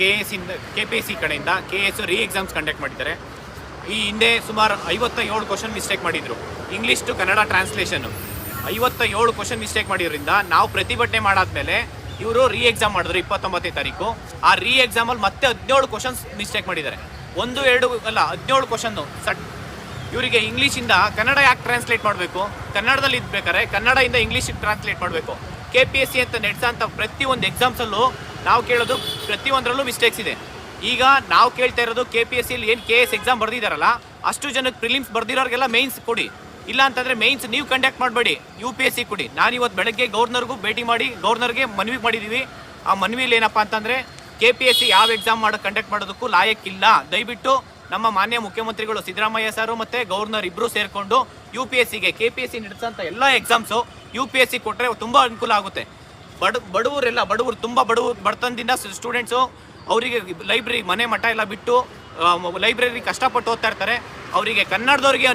K S ಇಂದ K P S C ಕಡೆಯಿಂದ K S re exams conduct ಮಾಡಿದ್ದಾರೆ. ಈ ಹಿಂದೆ ಸುಮಾರು ಐವತ್ತ ಏಳು ಕ್ವಶನ್ ಮಿಸ್ಟೇಕ್ ಮಾಡಿದರು. ಇಂಗ್ಲೀಷ್ ಟು ಕನ್ನಡ ಟ್ರಾನ್ಸ್ಲೇಷನ್ ಐವತ್ತ ಏಳು ಕ್ವಶನ್ ಮಿಸ್ಟೇಕ್ ಮಾಡಿರೋದ್ರಿಂದ ನಾವು ಪ್ರತಿಭಟನೆ ಮಾಡಾದ್ಮೇಲೆ ಇವರು ರೀ ಎಕ್ಸಾಮ್ ಮಾಡಿದ್ರು ಇಪ್ಪತ್ತೊಂಬತ್ತನೇ ತಾರೀಕು. ಆ ರೀ ಎಕ್ಸಾಮಲ್ಲಿ ಮತ್ತೆ ಹದಿನೇಳು ಕ್ವಶನ್ಸ್ ಮಿಸ್ಟೇಕ್ ಮಾಡಿದ್ದಾರೆ. ಒಂದು, ಎರಡು ಅಲ್ಲ, ಹದಿನೇಳು ಕ್ವಶನ್ನು ಸಟ್ ಇವರಿಗೆ ಇಂಗ್ಲೀಷಿಂದ ಕನ್ನಡ ಯಾಕೆ ಟ್ರಾನ್ಸ್ಲೇಟ್ ಮಾಡಬೇಕು? ಕನ್ನಡದಲ್ಲಿ ಇದ್ಬೇಕಾರೆ ಕನ್ನಡದಿಂದ ಇಂಗ್ಲೀಷಿಗೆ ಟ್ರಾನ್ಸ್ಲೇಟ್ ಮಾಡಬೇಕು ಕೆ ಪಿ ಎಸ್ ಸಿ ಅಂತ ನಡೆಸೋಂಥ ಪ್ರತಿಯೊಂದು ಎಕ್ಸಾಮ್ಸಲ್ಲೂ ನಾವು ಕೇಳೋದು ಪ್ರತಿಯೊಂದರಲ್ಲೂ ಮಿಸ್ಟೇಕ್ಸ್ ಇದೆ. ಈಗ ನಾವು ಕೇಳ್ತಾ ಇರೋದು ಕೆ ಪಿ ಎಸ್ ಸಿಲಿ ಏನು ಕೆ ಎಸ್ ಎಕ್ಸಾಮ್ ಬರ್ದಿದಾರಲ್ಲ, ಅಷ್ಟು ಜನಕ್ಕೆ ಪ್ರಿಲಿಮ್ಸ್ ಬರ್ದಿರೋರಿಗೆಲ್ಲ ಮೇನ್ಸ್ ಕೊಡಿ. ಇಲ್ಲ ಅಂತಂದರೆ ಮೇನ್ಸ್ ನೀವು ಕಂಡಕ್ಟ್ ಮಾಡಬೇಡಿ ಯು ಪಿ ಎಸ್ ಸಿ ಕೊಡಿ. ನಾನು ಇವತ್ತು ಬೆಳಗ್ಗೆ ಗೌರ್ನರ್ಗೂ ಭೇಟಿ ಮಾಡಿ, ಗೌರ್ನರ್ಗೆ ಮನವಿ ಮಾಡಿದ್ದೀವಿ ಆ ಮನವಿಲಿ ಏನಪ್ಪ ಅಂತಂದರೆ ಕೆ ಪಿ ಎಸ್ ಸಿ ಯಾವ ಎಕ್ಸಾಮ್ ಮಾಡೋ ಕಂಡಕ್ಟ್ ಮಾಡೋದಕ್ಕೂ ಲಾಯಕ್ಕಿಲ್ಲ ದಯವಿಟ್ಟು ನಮ್ಮ ಮಾನ್ಯ ಮುಖ್ಯಮಂತ್ರಿಗಳು ಸಿದ್ದರಾಮಯ್ಯ ಸರ್ ಮತ್ತು ಗೌರ್ನರ್ ಇಬ್ಬರು ಸೇರಿಕೊಂಡು ಯು ಪಿ ಎಸ್ ಸಿಗೆ ಕೆ ಪಿ ಎಸ್ ಸಿ ನಡೆಸೋಂಥ ಎಲ್ಲ exams U P S C ಕೊಟ್ಟರೆ ತುಂಬ ಅನುಕೂಲ ಆಗುತ್ತೆ. ಬಡ, ಬಡವರೆಲ್ಲ, ಬಡವರು ತುಂಬ ಬಡವರು ಬಡತನದಿಂದ ಸ್ಟೂಡೆಂಟ್ಸು ಅವರಿಗೆ ಲೈಬ್ರರಿ ಮನೆ ಮಠ ಎಲ್ಲ ಬಿಟ್ಟು ಲೈಬ್ರರಿ ಕಷ್ಟಪಟ್ಟು ಓದ್ತಾ ಇರ್ತಾರೆ. ಅವರಿಗೆ ಕನ್ನಡದವ್ರಿಗೆ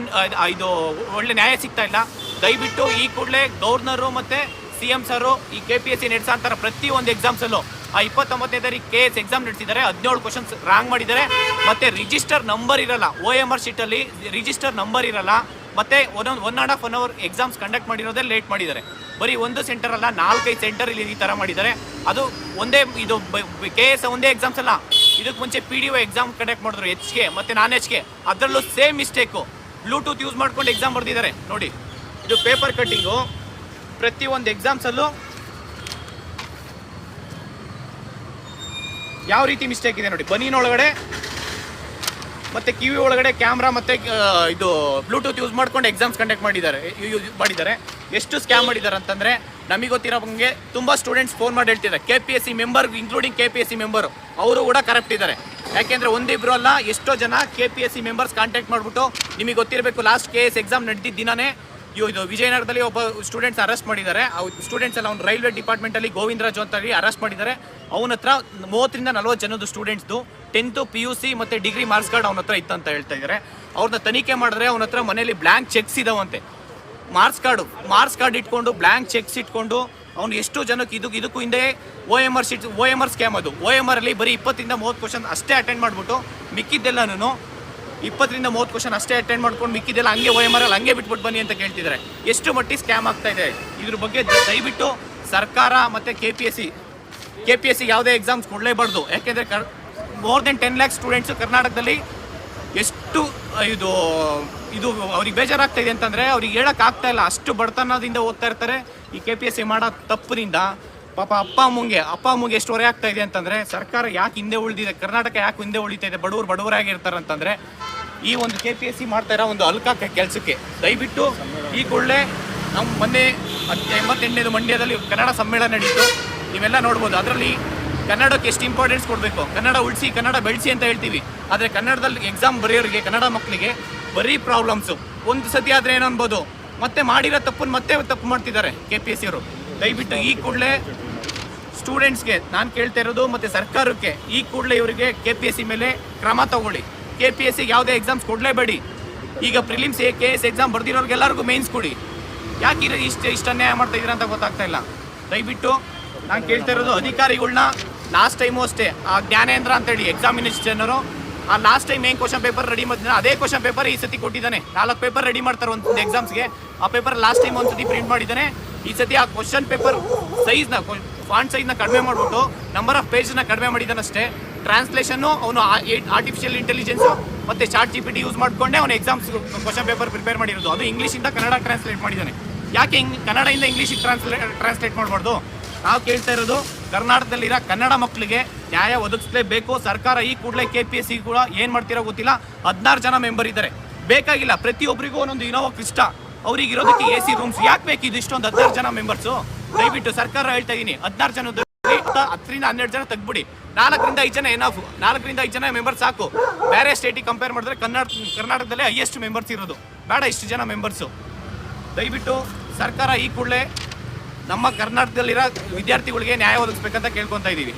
ಇದು ಒಳ್ಳೆ ನ್ಯಾಯ ಸಿಗ್ತಾ ಇಲ್ಲ. ದಯವಿಟ್ಟು ಈ ಕೂಡಲೇ ಗವರ್ನರು ಮತ್ತು ಸಿ ಎಂ ಸರು, ಈ ಕೆ ಪಿ ಎಸ್ ಸಿ ನಡ್ಸೋಂಥಾರೆ ಪ್ರತಿ ಒಂದು ಎಕ್ಸಾಮ್ಸಲ್ಲೂ ಆ ಇಪ್ಪತ್ತೊಂಬತ್ತನೇ ತಾರೀಕು ಕೆ ಎಸ್ ಎಕ್ಸಾಮ್ ನಡೆಸಿದ್ದಾರೆ, ಹದಿನೇಳು ಕ್ವಶನ್ಸ್ ರಾಂಗ್ ಮಾಡಿದ್ದಾರೆ. ಮತ್ತು ರಿಜಿಸ್ಟರ್ ನಂಬರ್ ಇರಲ್ಲ ಓ ಎಂ ಆರ್ ಶೀಟಲ್ಲಿ ರಿಜಿಸ್ಟರ್ ನಂಬರ್ ಇರಲ್ಲ. ಮತ್ತೆ ಒಂದೊಂದು one and half one hour exams conduct ಮಾಡಿರೋದೇ late ಮಾಡಿದ್ದಾರೆ. ಬರೀ ಒಂದು ಸೆಂಟರ್ ಅಲ್ಲ, ನಾಲ್ಕೈದು ಸೆಂಟರ್ ಇಲ್ಲಿ ಈ ಥರ ಮಾಡಿದ್ದಾರೆ. ಅದು ಒಂದೇ, ಇದು ಕೆ ಎಸ್ ಒಂದೇ ಎಕ್ಸಾಮ್ಸ್ ಅಲ್ಲ. ಇದಕ್ಕೆ ಮುಂಚೆ P D O exam conduct ಮಾಡಿದ್ರು ಎಚ್ ಕೆ ಮತ್ತು ನಾನ್ ಎಚ್ ಕೆ ಅದರಲ್ಲೂ ಸೇಮ್ ಮಿಸ್ಟೇಕು ಬ್ಲೂಟೂತ್ ಯೂಸ್ ಮಾಡ್ಕೊಂಡು ಎಕ್ಸಾಮ್ ಬರೆದಿದ್ದಾರೆ. ನೋಡಿ, ಇದು ಪೇಪರ್ ಕಟ್ಟಿಂಗು ಪ್ರತಿಯೊಂದು ಎಕ್ಸಾಮ್ಸಲ್ಲೂ ಯಾವ ರೀತಿ ಮಿಸ್ಟೇಕ್ ಇದೆ ನೋಡಿ. ಬನೀನ್ ಒಳಗಡೆ ಮತ್ತೆ ಕಿವಿ ಒಳಗಡೆ ಕ್ಯಾಮ್ರಾ ಮತ್ತೆ ಇದು ಬ್ಲೂಟೂತ್ ಯೂಸ್ ಮಾಡ್ಕೊಂಡು ಎಕ್ಸಾಮ್ಸ್ ಕಂಡಕ್ಟ್ ಮಾಡಿದ್ದಾರೆ ಯೂಸ್ ಮಾಡಿದ್ದಾರೆ. ಎಷ್ಟು ಸ್ಕ್ಯಾಮ್ ಮಾಡಿದ್ದಾರೆ ಅಂತಂದ್ರೆ, ನಮಗೆ ಗೊತ್ತಿರೋ ಹಂಗೆ ತುಂಬಾ ಸ್ಟೂಡೆಂಟ್ಸ್ ಫೋನ್ ಮಾಡಿ ಹೇಳ್ತಿದ್ದಾರೆ. K P S C member including K P S C member ಅವರು ಕೂಡ ಕರೆಕ್ಟ್ ಇದ್ದಾರೆ. ಯಾಕೆಂದ್ರೆ ಒಂದಿಬ್ರು ಅಲ್ಲ, ಎಷ್ಟೋ ಜನ K P S C members contact ಮಾಡ್ಬಿಟ್ಟು ನಿಮಗೆ ಗೊತ್ತಿರಬೇಕು ಲಾಸ್ಟ್ ಕೆ ಎಸ್ ಎಕ್ಸಾಮ್ ನಡೆದಿದ್ದ ದಿನಾನೇ ಇವ್ ಇದು ವಿಜಯನಗರದಲ್ಲಿ ಒಬ್ಬ ಸ್ಟೂಡೆಂಟ್ಸ್ ಅರೆಸ್ಟ್ ಮಾಡಿದ್ದಾರೆ. ಸ್ಟೂಡೆಂಟ್ಸ್ ಎಲ್ಲ ಅವ್ನು ರೈಲ್ವೆ ಡಿಪಾರ್ಟ್ಮೆಂಟಲ್ಲಿ ಗೋವಿಂದರಾಜು ಅಂತ ಹೇಳಿ ಅರೆಸ್ಟ್ ಮಾಡಿದ್ದಾರೆ. ಅವನ ಹತ್ರ ಮೂವತ್ತರಿಂದ ನಲ್ವತ್ತು ಜನದ ಸ್ಟೂಡೆಂಟ್ಸ್ದು ಟೆಂತು, ಪಿ ಯು ಸಿ ಮತ್ತು ಡಿಗ್ರಿ ಮಾರ್ಕ್ಸ್ ಕಾರ್ಡ್ ಅವನ ಹತ್ರ ಇತ್ತು ಅಂತ ಹೇಳ್ತಾ ಇದ್ದಾರೆ ಅವ್ರನ್ನ ತನಿಖೆ ಮಾಡಿದ್ರೆ ಅವನ ಹತ್ರ ಮನೇಲಿ ಬ್ಲ್ಯಾಂಕ್ ಚೆಕ್ಸ್ ಇದಾವಂತೆ. ಮಾರ್ಕ್ಸ್ ಕಾರ್ಡು, ಮಾರ್ಕ್ಸ್ ಕಾರ್ಡ್ ಇಟ್ಕೊಂಡು ಬ್ಲ್ಯಾಂಕ್ ಚೆಕ್ಸ್ ಇಟ್ಕೊಂಡು, ಅವ್ನು ಎಷ್ಟು ಜನಕ್ಕೆ ಇದಕ್ಕೆ ಇದಕ್ಕೂ ಹಿಂದೆ O M R sheet, O M R scam ಅದು. ಓ ಎಂ ಆರ್ ಅಲ್ಲಿ ಬರೀ ಇಪ್ಪತ್ತರಿಂದ ಮೂವತ್ತು ಕ್ವಶನ್ ಅಷ್ಟೇ ಅಟೆಂಡ್ ಮಾಡಿಬಿಟ್ಟು ಮಿಕ್ಕಿದ್ದೆಲ್ಲನೂ ಇಪ್ಪತ್ತರಿಂದ ಮೂವತ್ತು ಕ್ವಶನ್ ಅಷ್ಟೇ ಅಟೆಂಡ್ ಮಾಡ್ಕೊಂಡು ಮಿಕ್ಕಿದ್ದೆಲ್ಲ ಹಂಗೆ ಓ ಎಂ ಆರ್ ಅಲ್ಲಿ ಹಂಗೆ ಬಿಟ್ಬಿಟ್ಟು ಬನ್ನಿ ಅಂತ ಕೇಳ್ತಿದ್ದಾರೆ ಎಷ್ಟು ಮಟ್ಟಿಗೆ ಸ್ಕ್ಯಾಮ್ ಆಗ್ತಾ ಇದೆ? ಇದ್ರ ಬಗ್ಗೆ ದಯವಿಟ್ಟು ಸರ್ಕಾರ ಮತ್ತು K P S C, K P S C ಯಾವುದೇ ಎಕ್ಸಾಮ್ಸ್ ಕೊಡಲೇಬಾರ್ದು. ಯಾಕೆಂದರೆ ಕರ್ more than ten lakh students ಕರ್ನಾಟಕದಲ್ಲಿ ಎಷ್ಟು ಇದು ಇದು ಅವ್ರಿಗೆ ಬೇಜಾರಾಗ್ತಾ ಇದೆ ಅಂತಂದರೆ ಅವ್ರಿಗೆ ಆಗ್ತಾ ಇಲ್ಲ. ಅಷ್ಟು ಬಡತನದಿಂದ ಓದ್ತಾ ಇರ್ತಾರೆ. ಈ ಕೆ ಪಿ ಎಸ್ ಸಿ ಮಾಡೋ ತಪ್ಪಿನಿಂದ ಪಾಪ ಅಪ್ಪ ಅಮ್ಮಂಗೆ, ಅಪ್ಪ ಅಮ್ಮಗೆ ಎಷ್ಟು ಹೊರೆ ಆಗ್ತಾ ಇದೆ ಅಂತಂದರೆ ಸರ್ಕಾರ ಯಾಕೆ ಹಿಂದೆ ಉಳಿದಿದೆ, ಕರ್ನಾಟಕ ಯಾಕೆ ಹಿಂದೆ ಉಳಿತಾ ಇದೆ, ಬಡವರು ಬಡವರಾಗಿರ್ತಾರೆ ಅಂತಂದರೆ ಈ ಒಂದು ಕೆ ಪಿ ಎಸ್ ಸಿ ಮಾಡ್ತಾ ಇರೋ ಒಂದು ಅಲ್ಕ ಕೆಲಸಕ್ಕೆ ದಯವಿಟ್ಟು ಈ ಕೂಡಲೇ ನಮ್ಮ ಮೊನ್ನೆ ಎಂಬತ್ತೆಂಟನೇದು ಮಂಡ್ಯದಲ್ಲಿ ಕನ್ನಡ ಸಮ್ಮೇಳನ ನಡೀತು. ನೀವೆಲ್ಲ ನೋಡ್ಬೋದು. ಅದರಲ್ಲಿ ಕನ್ನಡಕ್ಕೆ ಎಷ್ಟು ಇಂಪಾರ್ಟೆನ್ಸ್ ಕೊಡಬೇಕು? ಕನ್ನಡ ಉಳಿಸಿ, ಕನ್ನಡ ಬೆಳೆಸಿ ಅಂತ ಹೇಳ್ತೀವಿ. ಆದರೆ ಕನ್ನಡದಲ್ಲಿ ಎಕ್ಸಾಮ್ ಬರೆಯೋರಿಗೆ, ಕನ್ನಡ ಮಕ್ಕಳಿಗೆ ಬರೀ ಪ್ರಾಬ್ಲಮ್ಸು ಒಂದು ಸತಿ ಆದರೆ ಏನು ಅನ್ಬೋದು ಮತ್ತೆ ಮಾಡಿರೋ ತಪ್ಪನ್ನು ಮತ್ತೆ ತಪ್ಪು ಮಾಡ್ತಿದ್ದಾರೆ ಕೆ ಪಿ ಎಸ್ ಸಿಯವರು ದಯವಿಟ್ಟು ಈ ಕೂಡಲೇ ಸ್ಟೂಡೆಂಟ್ಸ್ಗೆ ನಾನು ಕೇಳ್ತಾ ಇರೋದು ಮತ್ತು ಸರ್ಕಾರಕ್ಕೆ, ಈ ಕೂಡಲೇ ಇವರಿಗೆ ಕೆ ಪಿ ಎಸ್ ಸಿ ಮೇಲೆ ಕ್ರಮ ತಗೊಳ್ಳಿ. ಕೆ ಪಿ ಎಸ್ ಸಿಗೆ ಯಾವುದೇ ಎಕ್ಸಾಮ್ಸ್ ಕೊಡಲೇಬೇಡಿ. ಈಗ ಪ್ರಿಲಿಮ್ಸ್ ಕೆ ಎಸ್ ಎಕ್ಸಾಮ್ ಬರ್ದಿರೋರ್ಗೆಲ್ಲರಿಗೂ ಮೇನ್ಸ್ ಕೊಡಿ. ಯಾಕೆ ಇಷ್ಟು ಇಷ್ಟು ಅನ್ಯಾಯ ಮಾಡ್ತಾ ಅಂತ ಗೊತ್ತಾಗ್ತಾ ಇಲ್ಲ. ದಯವಿಟ್ಟು ನಾನು ಕೇಳ್ತಾ ಇರೋದು ಅಧಿಕಾರಿಗಳನ್ನ ಲಾಸ್ಟ್ ಟೈಮು ಅಷ್ಟೇ. ಆ ಜ್ಞಾನೇಂದ್ರ ಅಂತೇಳಿ ಎಕ್ಸಾಮಿನೇಷನರು ಆ ಲಾಸ್ಟ್ ಟೈಮ್ ಏನು ಕ್ವಶನ್ ಪೇಪರ್ ರೆಡಿ ಮಾಡಿದ್ರೆ ಅದೇ ಕ್ವಶನ್ ಪೇಪರ್ ಈ ಸತಿ ಕೊಟ್ಟಿದ್ದಾನೆ. ನಾಲ್ಕು ಪೇಪರ್ ರೆಡಿ ಮಾಡ್ತಾರೆ ಒಂದು ಎಕ್ಸಾಮ್ಸ್ಗೆ ಆ ಪೇಪರ್ ಲಾಸ್ಟ್ ಟೈಮ್ ಒಂದು ಸತಿ ಪ್ರಿಂಟ್ ಮಾಡಿದ್ದಾನೆ. ಈ ಸತಿ ಆ ಕ್ವಶನ್ ಪೇಪರ್ ಸೈಜ್ನ ಫಾಂಟ್ ಸೈಜ್ನ ಕಡಿಮೆ ಮಾಡಿಬಿಟ್ಟು ನಂಬರ್ ಆಫ್ ಪೇಜ್ನ ಕಡಿಮೆ ಮಾಡಿದ್ದಾನಷ್ಟೇ ಟ್ರಾನ್ಸ್ಲೇಷನ್ನು ಅವನು ಆರ್ಟಿಫಿಷಿಯಲ್ ಇಂಟೆಲಿಜೆನ್ಸು ಮತ್ತು ಚಾರ್ಟ್ ಜಿ ಪಿ ಯೂಸ್ ಮಾಡಿಕೊಂಡೆ ಅವನು ಎಕ್ಸಾಮ್ಸ್ ಕ್ವಶನ್ ಪೇಪರ್ ಪ್ರಿಪೇರ್ ಮಾಡಿರೋದು. ಅದು ಇಂಗ್ಲೀಷಿಂದ ಕನ್ನಡ ಟ್ರಾನ್ಸ್ಲೇಟ್ ಮಾಡಿದ್ದಾನೆ. ಯಾಕೆ ಹಿಂಗೆ ಕನ್ನಡದಿಂದ ಇಂಗ್ಲೀಷಿಗೆ ಟ್ರಾನ್ಸ್ಲೇ ಟ್ರಾನ್ಸ್ಲೇಟ್ ಮಾಡಬಾರ್ದು? ನಾವು ಕೇಳ್ತಾ ಇರೋದು ಕರ್ನಾಟಕದಲ್ಲಿರೋ ಕನ್ನಡ ಮಕ್ಕಳಿಗೆ ನ್ಯಾಯ ಒದಗಿಸಲೇಬೇಕು. ಸರ್ಕಾರ ಈ ಕೂಡಲೇ ಕೆ ಪಿ ಎಸ್ ಸಿ ಕೂಡ ಏನು ಮಾಡ್ತೀರೋ ಗೊತ್ತಿಲ್ಲ. ಹದಿನಾರು ಜನ ಮೆಂಬರ್ ಇದ್ದಾರೆ. ಬೇಕಾಗಿಲ್ಲ, ಪ್ರತಿಯೊಬ್ಬರಿಗೂ ಒಂದೊಂದು ಇನೋವಾ ಕ್ರಿಸ್ಟ ಅವ್ರಿಗೆ ಇರೋದಕ್ಕೆ ಎ ಸಿ ರೂಮ್ಸ್ ಯಾಕೆ ಬೇಕು? ಇದು ಇಷ್ಟೊಂದು ಹದಿನಾರು ಜನ ಮೆಂಬರ್ಸು ದಯವಿಟ್ಟು ಸರ್ಕಾರ ಹೇಳ್ತಾ ಇದ್ದೀನಿ ಹದಿನಾರು ಜನದ ಹತ್ತರಿಂದ ಹನ್ನೆರಡು ಜನ ತೆಗ್ಬಿಡಿ ನಾಲ್ಕರಿಂದ ಐದು ಜನ ಏನಾಫ್ ನಾಲ್ಕರಿಂದ ಐದು ಜನ ಮೆಂಬರ್ಸ್ ಸಾಕು. ಬೇರೆ ಸ್ಟೇಟಿಗೆ ಕಂಪೇರ್ ಮಾಡಿದ್ರೆ ಕನ್ನಡ, ಕರ್ನಾಟಕದಲ್ಲೇ ಹೈಯೆಸ್ಟ್ ಮೆಂಬರ್ಸ್ ಇರೋದು. ಬೇಡ ಇಷ್ಟು ಜನ ಮೆಂಬರ್ಸು ದಯವಿಟ್ಟು ಸರ್ಕಾರ ಈ ಕೂಡಲೇ ನಮ್ಮ ಕರ್ನಾಟಕದಲ್ಲಿರೋ ವಿದ್ಯಾರ್ಥಿಗಳಿಗೆ ನ್ಯಾಯ ಒದಗಿಸ್ಬೇಕಂತ ಕೇಳ್ಕೊತಾ ಇದ್ದೀವಿ.